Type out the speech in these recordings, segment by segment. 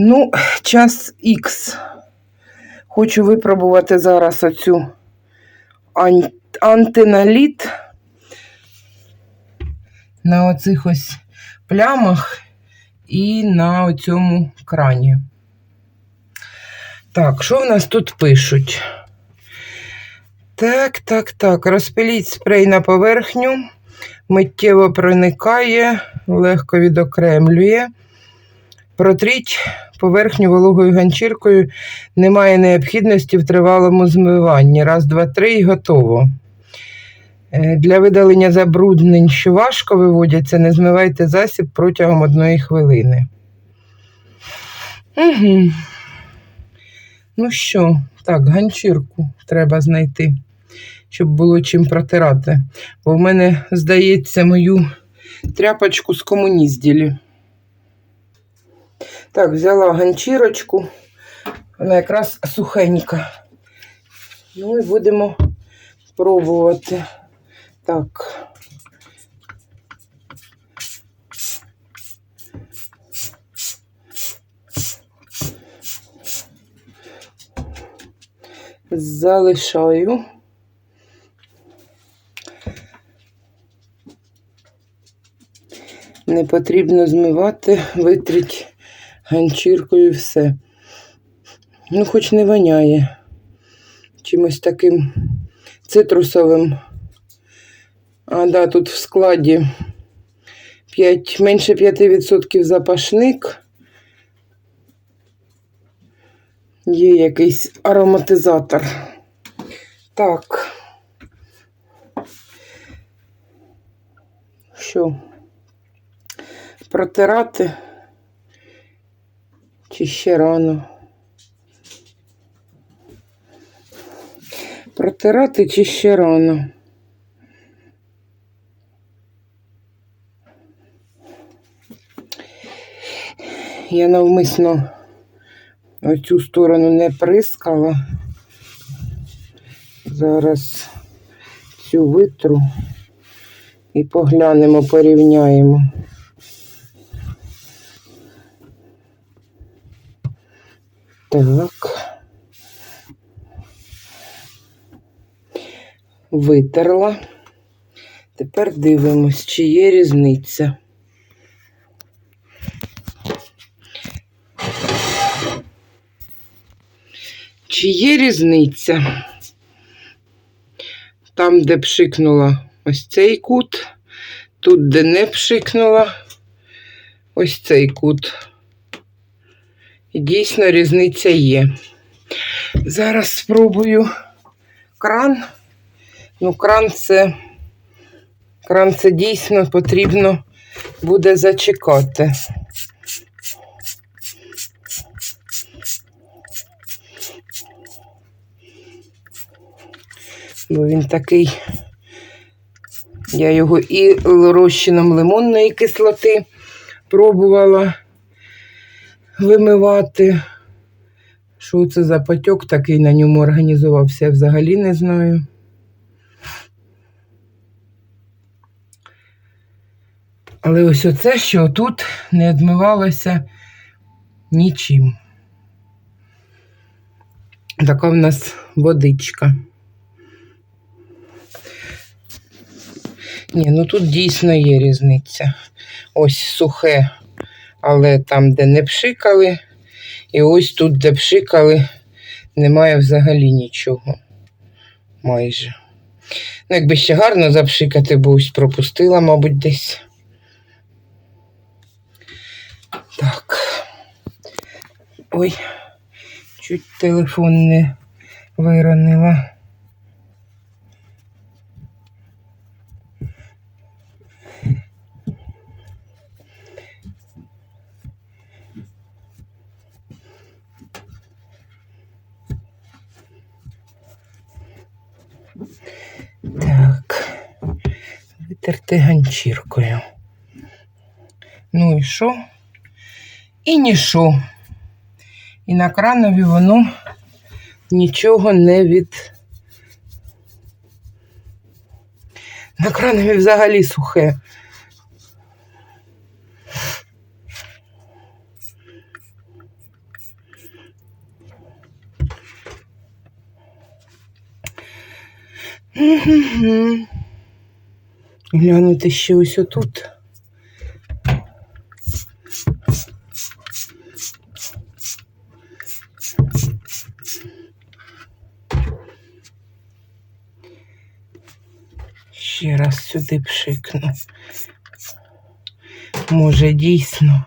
Ну, час Х. Хочу випробувати зараз оцю антиналіт на оцих ось плямах і на цьому крані. Так, що в нас тут пишуть? Так, так, так. Розпиліть спрей на поверхню, миттєво проникає, легко відокремлює. Протріть поверхню вологою ганчіркою. Немає необхідності в тривалому змиванні. Раз, два, три і готово. Е, Для видалення забруднень, що важко виводяться, не змивайте засіб протягом одної хвилини. Угу. Ну що, так, ганчірку треба знайти, щоб було чим протирати. Бо в мене, здається, мою тряпочку з комунізділі. Так, взяла ганчірочку. Вона якраз сухенька. Ну і будемо пробувати. Так. Залишаю. Не потрібно змивати, витріть ганчіркою все. Ну, хоч не воняє. Чимось таким цитрусовим. А, да, тут в складі 5, менше 5% запашник. Є якийсь ароматизатор. Так. Що? Протирати? Чи ще рано? Протирати чи ще рано? Я навмисно оцю сторону не прискала. Зараз цю витру і поглянемо, порівняємо. Так. Витерла. Тепер дивимось, чи є різниця. Чи є різниця? Там, де пшикнула ось цей кут, тут, де не пшикнула, ось цей кут. І дійсно різниця є. Зараз спробую кран. Ну, кран це, кран це дійсно потрібно буде зачекати. Бо він такий, я його і розчином лимонної кислоти пробувала вимивати. Що це за потік такий на ньому організувався, я взагалі не знаю. Але ось оце, що тут не відмивалося нічим. Така в нас водичка. Ні, ну тут дійсно є різниця. Ось сухе, але там, де не пшикали, і ось тут, де пшикали, немає взагалі нічого. Майже. Ну, якби ще гарно запшикати, бо ось пропустила, мабуть, десь. Так. Ой, чуть телефон не виронила. Так, витерти ганчіркою. Ну і що? І нішо. І на кранові воно нічого не від. На кранові взагалі сухе. Мгм. Глянути ще ось отут. Ще раз сюди пшикну. Може, дійсно,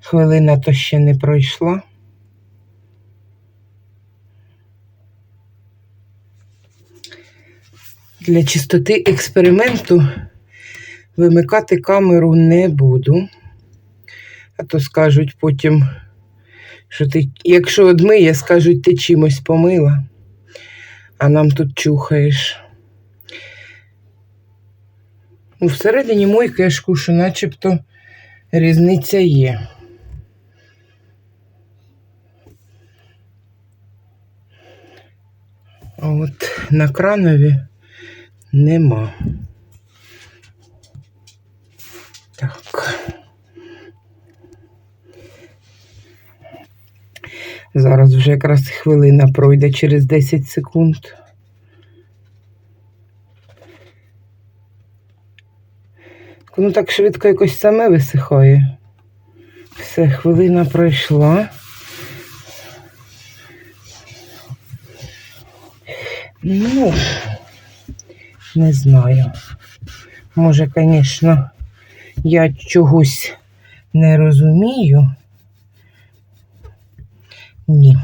хвилина то ще не пройшла. Для чистоти експерименту вимикати камеру не буду. А то скажуть потім, що ти, якщо одмиє, скажуть, ти чимось помила, а нам тут чухаєш. Ну, всередині мойки я ж начебто різниця є. А от на кранові нема. Так. Зараз вже якраз хвилина пройде через 10 секунд. Воно так швидко якось саме висихає. Все, хвилина пройшла. Ну, не знаю. Може, звісно, я чогось не розумію. Ні.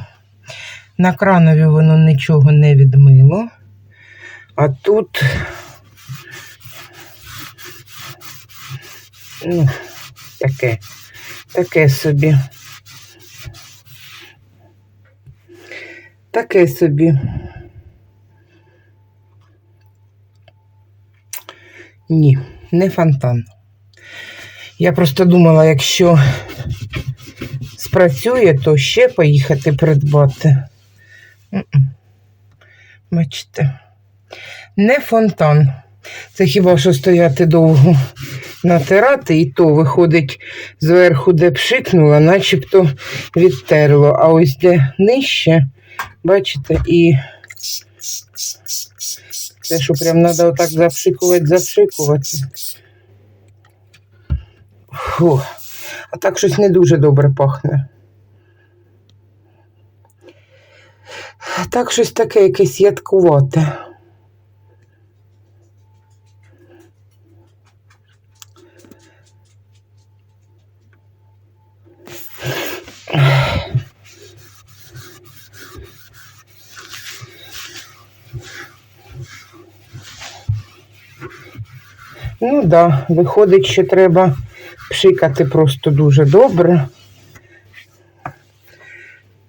На кранові воно нічого не відмило. А тут ну, таке, таке собі. Таке собі. Ні, не фонтан. Я просто думала, якщо спрацює, то ще поїхати придбати. Бачите, не фонтан. Це хіба що стояти довго натирати, і то виходить зверху, де пшикнула, начебто відтерло. А ось де нижче, бачите, і те, що прям треба отак запшикувати, запшикувати. Фу. А так щось не дуже добре пахне. Так щось таке якесь ядкувате. Ну так, да, виходить, що треба пшикати просто дуже добре.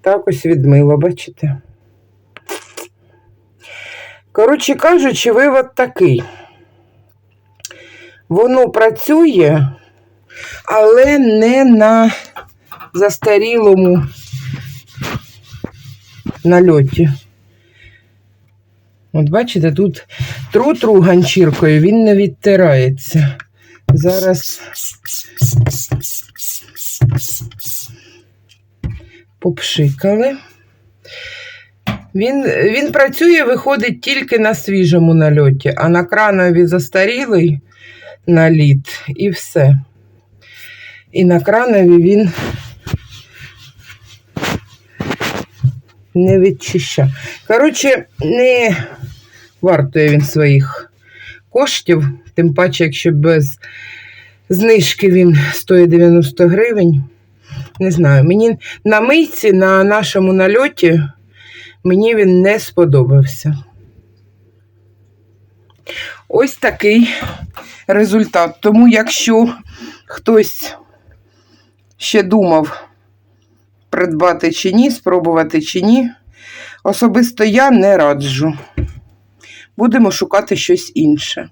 Так ось відмило, бачите? Коротше кажучи, вивод такий. Воно працює, але не на застарілому нальоті. От бачите, тут тру-тру ганчіркою, він не відтирається. Зараз попшикали. Він, він працює, виходить тільки на свіжому нальоті, а на кранові застарілий наліт і все. І на кранові він не відчищав. Коротше, не вартує він своїх коштів, тим паче, якщо без знижки він стоїть 90 гривень. Не знаю, мені на мийці, на нашому нальоті, мені він не сподобався. Ось такий результат. Тому, якщо хтось ще думав придбати чи ні, спробувати чи ні, особисто я не раджу. Будемо шукати щось інше.